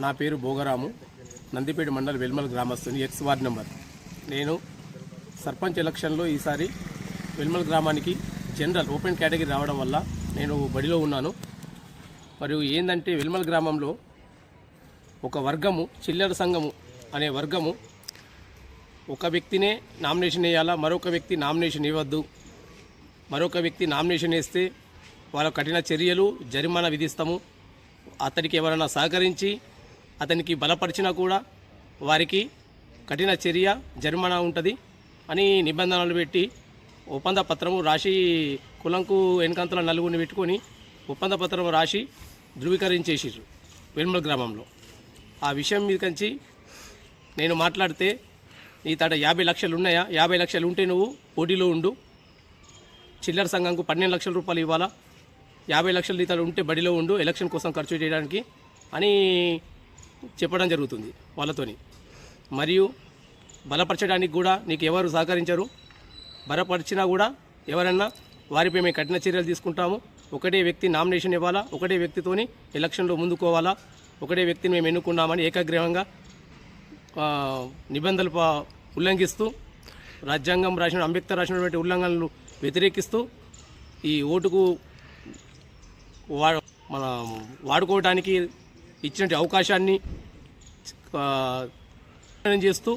నా పేరు భోగరాము. నందిపేట మండల వెల్మల్ గ్రామస్తుని ఎక్స్ వార్డ్ నెంబర్. నేను సర్పంచ్ ఎలక్షన్లో ఈసారి వెల్మల్ గ్రామానికి జనరల్ ఓపెన్ కేటగిరీ రావడం వల్ల నేను బడిలో ఉన్నాను. మరియు ఏంటంటే వెల్మల్ గ్రామంలో ఒక వర్గము చిల్లర సంఘము అనే వర్గము. ఒక వ్యక్తినే నామినేషన్ వేయాలా? మరొక వ్యక్తి నామినేషన్ ఇవ్వద్దు మరొక వ్యక్తి నామినేషన్ వేస్తే వాళ్ళ కఠిన చర్యలు జరిమానా విధిస్తాము. అతనికి ఎవరైనా సహకరించి అతనికి బలపరిచినా కూడా వారికి కఠిన చర్య జరిమానా ఉంటుంది అని నిబంధనలు పెట్టి ఒప్పంద పత్రము రాసి కులంకు వెనుకంతల నలుగురిని పెట్టుకొని ఒప్పంద పత్రం రాసి ధృవీకరించేసారు వెల్మల గ్రామంలో. ఆ విషయం మీద కంచి నేను మాట్లాడితే నీ తాట యాభై లక్షలు ఉన్నాయా? యాభై లక్షలు ఉంటే నువ్వు పోటీలో ఉండు. చిల్లర సంఘంకు పన్నెండు లక్షల రూపాయలు ఇవ్వాలా? యాభై లక్షలు ఇతడు ఉంటే బడిలో ఉండు ఎలక్షన్ కోసం ఖర్చు చేయడానికి అని చెప్పడం జరుగుతుంది వాళ్ళతోని. మరియు బలపరచడానికి కూడా నీకు ఎవరు సహకరించరు. బలపరిచినా కూడా ఎవరన్నా వారిపై మేము కఠిన చర్యలు తీసుకుంటాము. ఒకటే వ్యక్తి నామినేషన్ ఇవ్వాలా? ఒకటే వ్యక్తితోని ఎలక్షన్లో ముందుకోవాలా ఒకటే వ్యక్తిని మేము ఎన్నుకున్నామని ఏకగ్రీవంగా నిబంధనలు ఉల్లంఘిస్తూ రాజ్యాంగం రాసిన అంబేద్కర్ రాసినటువంటి ఉల్లంఘనలు వ్యతిరేకిస్తూ ఈ ఓటుకు వా మన వాడుకోవడానికి ఇచ్చిన అవకాశాన్ని చేస్తూ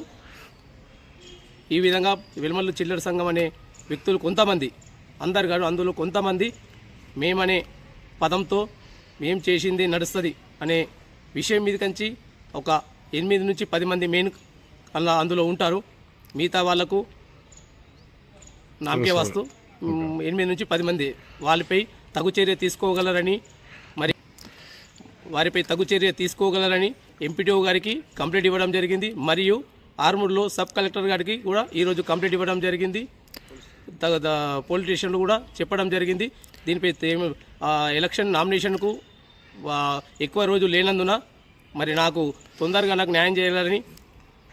ఈ విధంగా వెలుమల్లు చిల్లర సంఘం అనే వ్యక్తులు కొంతమంది అందరు కాదు అందులో కొంతమంది మేమనే పదంతో మేం చేసింది నడుస్తుంది అనే విషయం మీద కంచి ఒక ఎనిమిది నుంచి పది మంది మెయిన్ అలా అందులో ఉంటారు. మిగతా వాళ్ళకు నామకే వస్తూ. ఎనిమిది నుంచి పది మంది వాళ్ళపై తగు చర్య తీసుకోగలరని మరి వారిపై తగు చర్య తీసుకోగలరని ఎంపీటీఓ గారికి కంప్లైంట్ ఇవ్వడం జరిగింది. మరియు ఆర్మూర్లో సబ్ కలెక్టర్ గారికి కూడా ఈరోజు కంప్లైంట్ ఇవ్వడం జరిగింది. పోలీస్ స్టేషన్లో కూడా చెప్పడం జరిగింది. దీనిపై ఎలక్షన్ నామినేషన్కు ఎక్కువ రోజు లేనందున మరి నాకు తొందరగా నాకు న్యాయం చేయాలని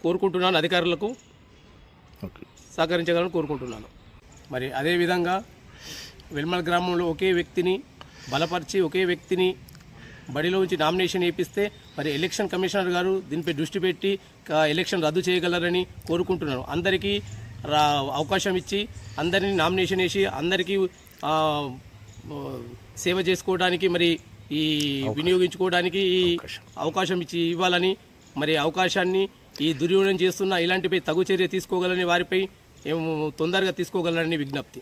కోరుకుంటున్నాను అధికారులకు. సహకరించగలని కోరుకుంటున్నాను. మరి అదేవిధంగా వెల్మల్ గ్రామంలో ఒకే వ్యక్తిని బలపరిచి ఒకే వ్యక్తిని బడిలో ఉంచి నామినేషన్ వేపిస్తే మరి ఎలక్షన్ కమిషనర్ గారు దీనిపై దృష్టి పెట్టి ఎలక్షన్ రద్దు చేయగలరని కోరుకుంటున్నాను. అందరికీ రా అవకాశం ఇచ్చి అందరినీ నామినేషన్ వేసి అందరికీ సేవ చేసుకోవడానికి మరి ఈ వినియోగించుకోవడానికి ఈ అవకాశం. ఇచ్చి ఇవ్వాలని మరి అవకాశాన్ని ఈ దుర్వినియోగం చేస్తున్న ఇలాంటిపై తగు చర్య తీసుకోగలని వారిపై ఏం తొందరగా తీసుకోగలరని విజ్ఞప్తి.